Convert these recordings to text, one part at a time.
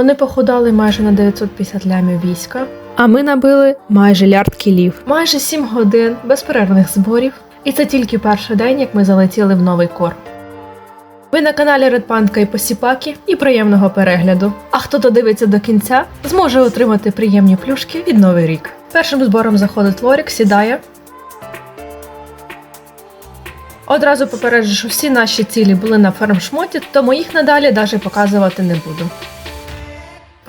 Вони похудали майже на 950 лямів війська, А ми набили майже лярд кілів. майже 7 годин безперервних зборів. І це тільки перший день, як ми залетіли в новий кор. Ви на каналі Panda і Посіпакі і приємного перегляду. А хто додивиться до кінця, зможе отримати приємні плюшки від Новий рік. Першим збором заходить Лорік, сідає. Одразу попереджу, що всі наші цілі були на фармшмоті, тому їх надалі навіть показувати не буду.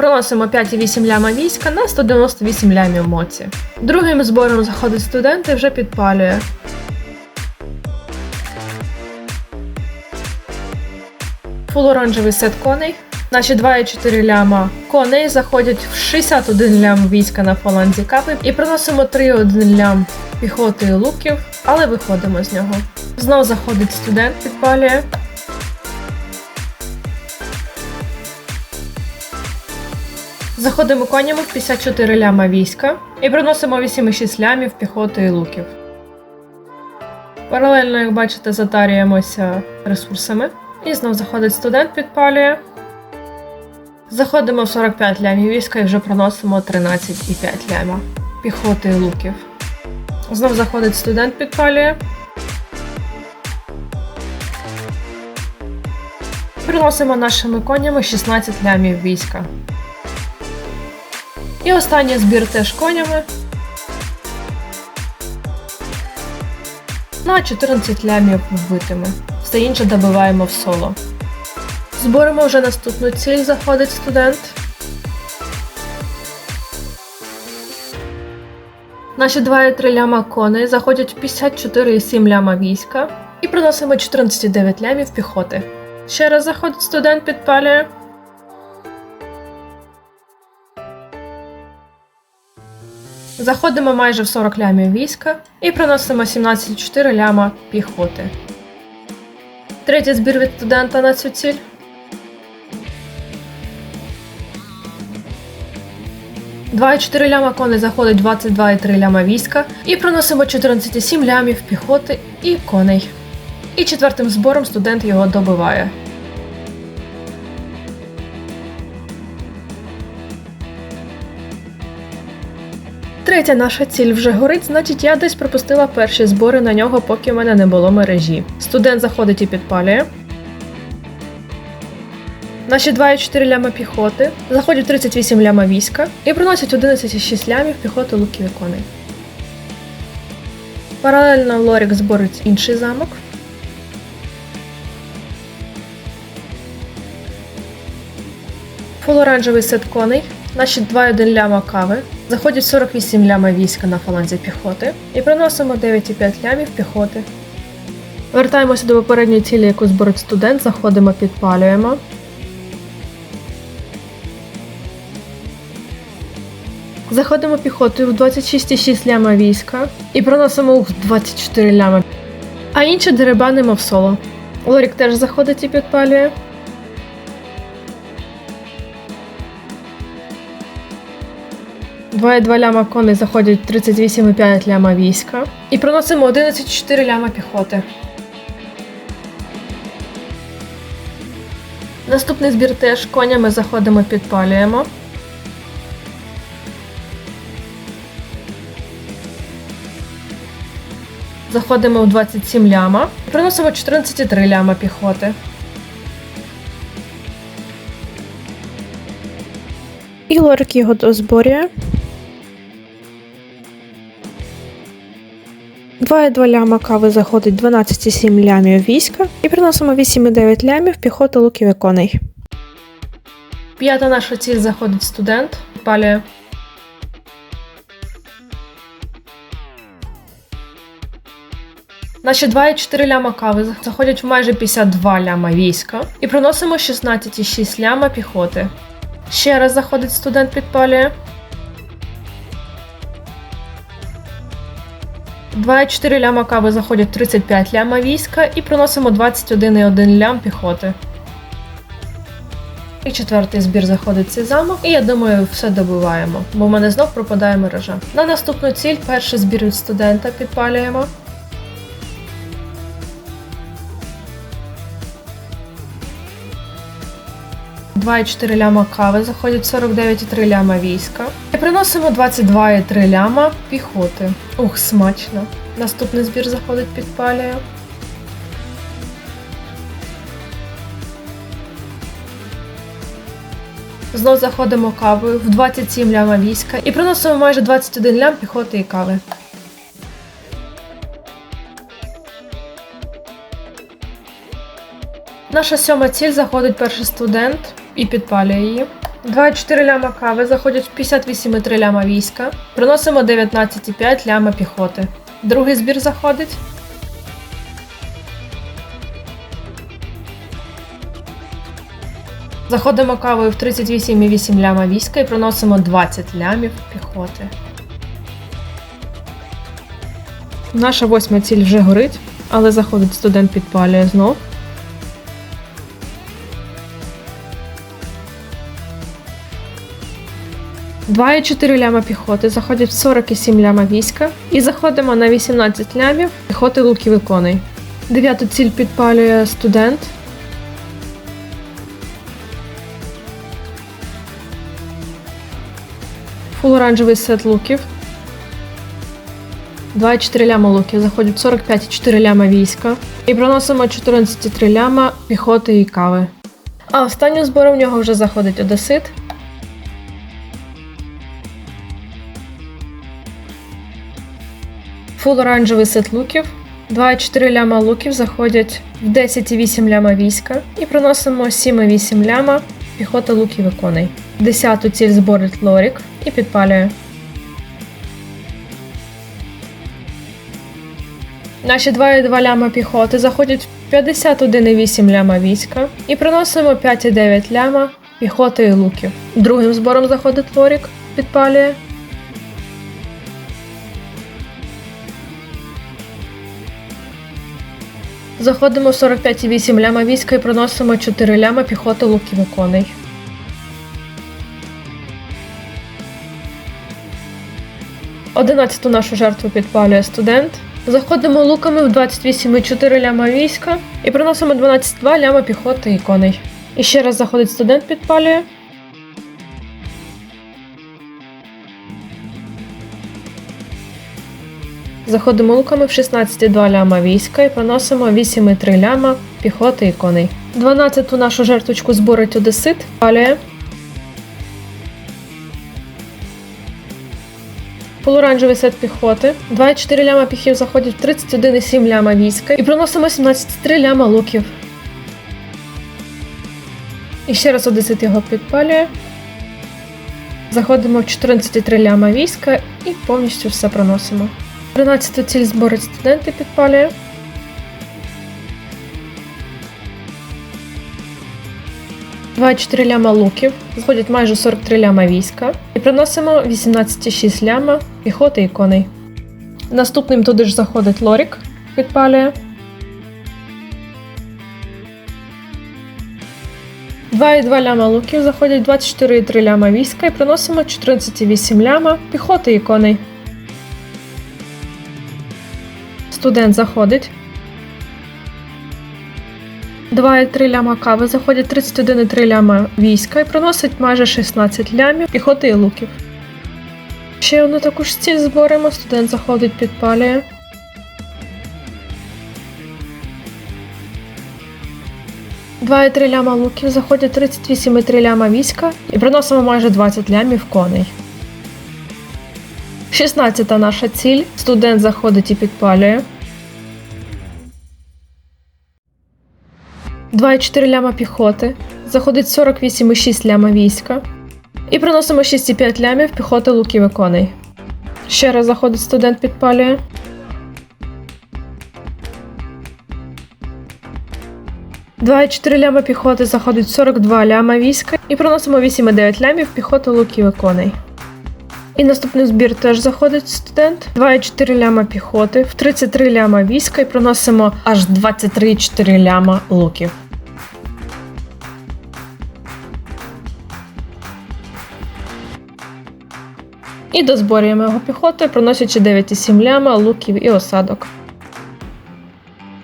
Проносимо 5,8 ляма війська на 198 лямів моці. Другим збором заходить студент і вже підпалює. Фул оранжевий сет коней. Наші 2,4 ляма коней заходять в 61 лям війська на фаланзі капи і приносимо 3,1 лям піхоти і луків, але виходимо з нього. Знов заходить студент, підпалює. Заходимо конями в 54 ляма війська і приносимо 8,6 лямів піхоти і луків. Паралельно, як бачите, затарюємося ресурсами. І знов заходить студент, підпалює. Заходимо в 45 лямів війська і вже проносимо 13,5 ляма піхоти і луків. Знов заходить студент, підпалює. Приносимо нашими конями 16 лямів війська. І останній збір теж конями. На 14 лямів вбитими. Все інше добиваємо в соло. Зборимо вже наступну ціль, заходить студент. Наші 2,3 ляма коней заходять в 54,7 ляма війська і приносимо 14,9 лямів піхоти. Ще раз заходить студент, підпалює. Заходимо майже в 40 лямів війська і приносимо 17,4 ляма піхоти. Третій збір від студента на цю ціль. Два і 4 ляма коней заходить 22,3 ляма війська і приносимо 14,7 лямів піхоти і коней. І четвертим збором студент його добиває. Третя наша ціль вже горить, значить я десь пропустила перші збори на нього, поки в мене не було мережі. Студент заходить і підпалює. Наші 2,4 ляма піхоти заходять 38 ляма війська і приносять 11,6 лямів піхоти луків і коней. Паралельно Лорік зборить інший замок. Фул-оранжевий сет коней, наші 2,1 ляма кави, заходять 48 ляма війська на фаланзі піхоти і приносимо 9,5 лямів піхоти. Вертаємося до попередньої цілі, яку зборить студент, заходимо, підпалюємо. Заходимо піхотою в 26,6 ляма війська і приносимо ух 24 ляма. А інші деребанимо в соло. Лорік теж заходить і підпалює. Два і 2 ляма коней заходять 38,5 ляма війська. І приносимо 11,4 ляма піхоти. Наступний збір теж конями заходимо, підпалюємо. Заходимо в 27 ляма. Приносимо 14,3 ляма піхоти. І Лорик його дозборює. 2,2 ляма кави заходить 12,7 лямів війська і приносимо 8,9 лямів піхоти луків і коней. П'ята наша ціль заходить студент. Палює. Наші 2,4 ляма кави заходять в майже 52 ляма війська і приносимо 16,6 ляма піхоти. Ще раз заходить студент підпалює. 2,4 ляма кави заходять 35 ляма війська і приносимо 21,1 лям піхоти. І четвертий збір заходить цей замок, і я думаю, все добиваємо, бо в мене знов пропадає мережа. На наступну ціль перший збір від студента підпалюємо. 2,4 ляма кави, заходять 49,3 ляма війська. І приносимо 22,3 ляма піхоти. Ух, смачно. Наступний збір заходить підпалює. Знов заходимо кавою в 27 ляма війська і приносимо майже 21 лям піхоти і кави. Наша сьома ціль заходить перший студент і підпалює її. 2,4 ляма кави заходять в 58,3 ляма війська. Приносимо 19,5 ляма піхоти. Другий збір заходить. Заходимо кавою в 38,8 ляма війська і приносимо 20 лямів піхоти. Наша восьма ціль вже горить, але заходить студент підпалює знов. Два і 4 ляма піхоти заходять в 47 ляма війська і заходимо на 18 лямів піхоти луків і коней. Дев'яту ціль підпалює студент. Фул оранжевий сет луків. 2,4 ляма луків заходять 45,4 ляма війська. І проносимо 14,3 ляма піхоти і кави. А останнім збором в нього вже заходить одесит. Фул оранжевий сет луків. 2,4 ляма луків заходять в 10,8 ляма війська. І проносимо 7,8 ляма піхоти луків і коней. Десяту ціль зборить Лорік і підпалює. Наші 2,2 ляма піхоти заходять в 51,8 ляма війська і приносимо 5,9 ляма піхоти і луків. Другим збором заходить Лорік, підпалює. Заходимо в 45,8 ляма війська і приносимо 4 ляма піхоти луків і коней. Одинадцяту нашу жертву підпалює студент. Заходимо луками в 28,4 ляма війська і приносимо 12,2 ляма піхоти і коней. І ще раз заходить студент підпалює. Заходимо луками в 16,2 ляма війська і приносимо 8,3 ляма піхоти і коней. 12-ту нашу жертвочку зборить одесит, палює. Полуоранжевий сет піхоти. 2,4 ляма піхів заходять в 31,7 ляма війська і приносимо 17,3 ляма луків. І ще раз одесит його підпалює. Заходимо в 14,3 ляма війська і повністю все проносимо. 13 ціль зборить студенти підпалює. Два 4 ляма луків, заходять майже 43 ляма війська і приносимо 18,6 ляма піхоти і коней. Наступним туди ж заходить Лорік, підпалює. 2,2 ляма луків заходять 24,3 ляма війська і приносимо 14,8 ляма піхоти і коней. Студент заходить. 2,3 ляма кави заходять 31,3 ляма війська і приносить майже 16 лямів піхоти і луків. Ще одну таку ж ціль зборемо, студент заходить, підпалює. Два і три ляма луків заходять 38,3 ляма війська і приносимо майже 20 лямів коней. 16 наша ціль. Студент заходить і підпалює. 2,4 ляма піхоти. Заходить 48,6 ляма війська. І приносимо 6,5 лямів піхоти луків і коней. Ще раз заходить студент підпалює. Два і 4 ляма піхоти заходить 42 ляма війська і приносимо 8,9 лямів піхоти луків і коней. І наступний збір теж заходить студент. 2,4 ляма піхоти, в 33 ляма війська і приносимо аж 23,4 ляма луків. І дозборюємо його піхотою, проносячи 9,7 ляма луків і осадок.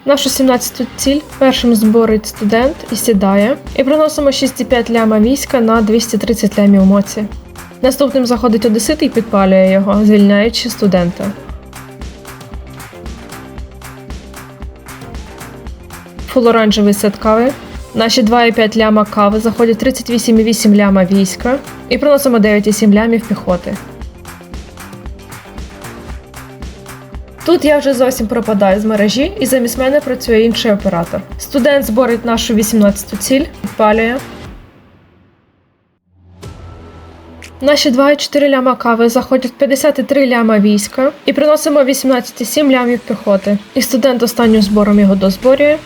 Нашу 17-ту ціль першим зборить студент і сідає. І приносимо 6,5 ляма війська на 230 лямів моці. Наступним заходить одесит і підпалює його, звільняючи студента. Фулоранжевий сет кави. Наші 2,5 ляма кави заходять 38,8 ляма війська і приносимо 9,7 лямів піхоти. Тут я вже зовсім пропадаю з мережі, і замість мене працює інший оператор. Студент зборить нашу 18-ту ціль, підпалює. Наші 2,4 ляма кави заходять 53 ляма війська і приносимо 18,7 лямів піхоти. І студент останнім збором його дозборює.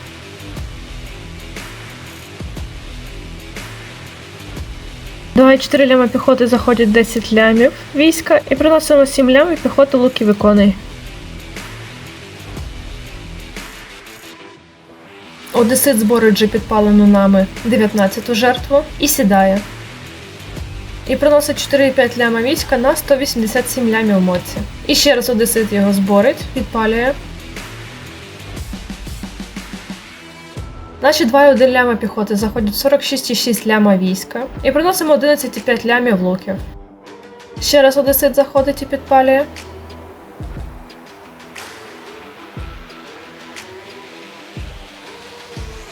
Два і 4 ляма піхоти заходять 10 лямів війська і приносимо 7 лямів піхоти луки виконує. Одесит зборить вже підпалену нами 19-ту жертву і сідає. І приносить 4,5 ляма війська на 187 лямів моці. І ще раз Одесит його зборить, підпалює. Наші 2,1 ляма піхоти заходять 46,6 ляма війська і приносимо 11,5 лямів луків. Ще раз Одесит заходить і підпалює.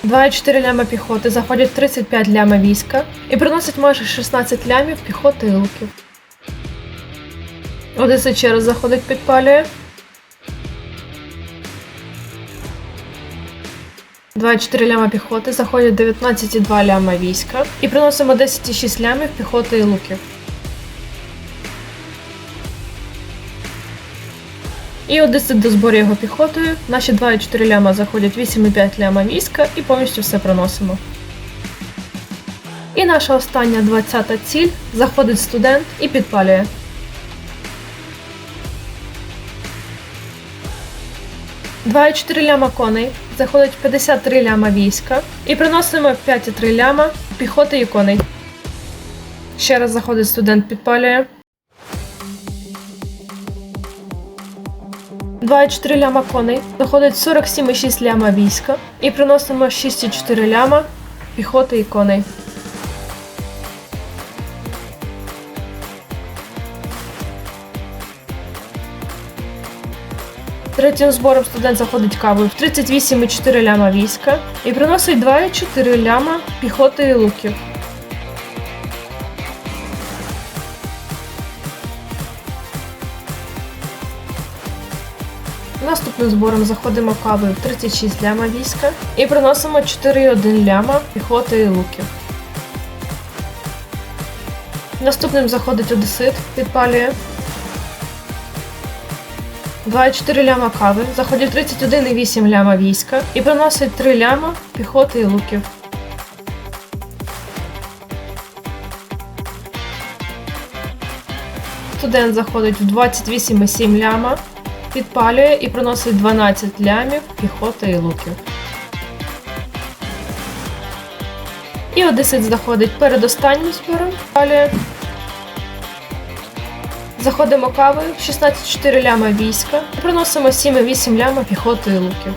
Два і 4 ляма піхоти заходять 35 ляма війська і приносять майже 16 лямів піхоти і луків. Одесит ще раз заходить підпалює. Два і 4 ляма піхоти заходять 19,2 ляма війська і приносимо 10,6 лямів піхоти і луків. І Одесит дозборює його піхотою. Наші 2,4 ляма заходять 8,5 ляма війська і повністю все проносимо. І наша остання 20-та ціль заходить студент і підпалює. Два і 4 ляма коней заходить 53 ляма війська і приносимо 5,3 ляма піхоти і коней. Ще раз заходить студент, підпалює. 2,4 ляма коней, доходить 47,6 ляма війська і приносимо 6,4 ляма піхоти і коней. Третім збором студент заходить кавою в 38,4 ляма війська і приносить 2,4 ляма піхоти і луків. Наступним збором заходимо кавою в 36 ляма війська і приносимо 4,1 ляма піхоти і луків. Наступним заходить одесит, підпалює. 2,4 ляма кави, заходить 31,8 ляма війська і приносить 3 ляма піхоти і луків. Студент заходить в 28,7 ляма, підпалює і приносить 12 лямів піхоти і луків. І одесит заходить перед останнім збором, підпалює. Заходимо кавою, 16,4 ляма війська і приносимо 7,8 ляма піхоти і луків.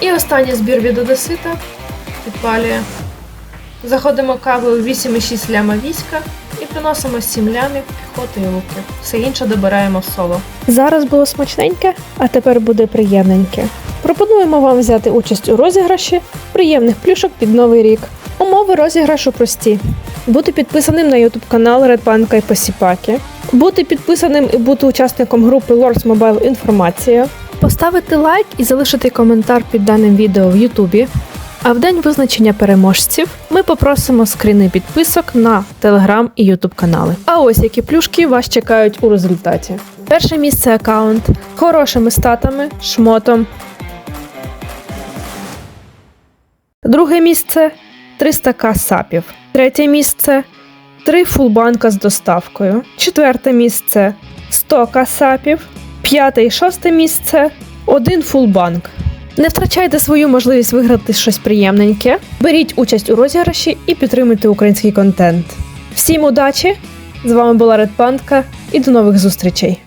І останній збір від одесита підпалює. Заходимо кавою 8,6 ляма війська приносимо 7 лямів піхоти і луків. Все інше добираємо соло. Зараз було смачненьке, а тепер буде приємненьке. Пропонуємо вам взяти участь у розіграші приємних плюшок під новий рік. Умови розіграшу прості: бути підписаним на YouTube канал Panda і Посіпаки, бути підписаним і бути учасником групи Lords Mobile Інформація, поставити лайк і залишити коментар під даним відео в Ютубі. А в день визначення переможців ми попросимо скріни підписок на Телеграм і Ютуб канали. А ось які плюшки вас чекають у результаті. Перше місце аккаунт хорошими статами, шмотом. Друге місце 300к сапів. Третє місце 3 фулбанка з доставкою. Четверте місце 100к сапів. П'яте і шосте місце 1 фулбанк. Не втрачайте свою можливість виграти щось приємненьке. Беріть участь у розіграші і підтримуйте український контент. Всім удачі! З вами була Редпанка і до нових зустрічей!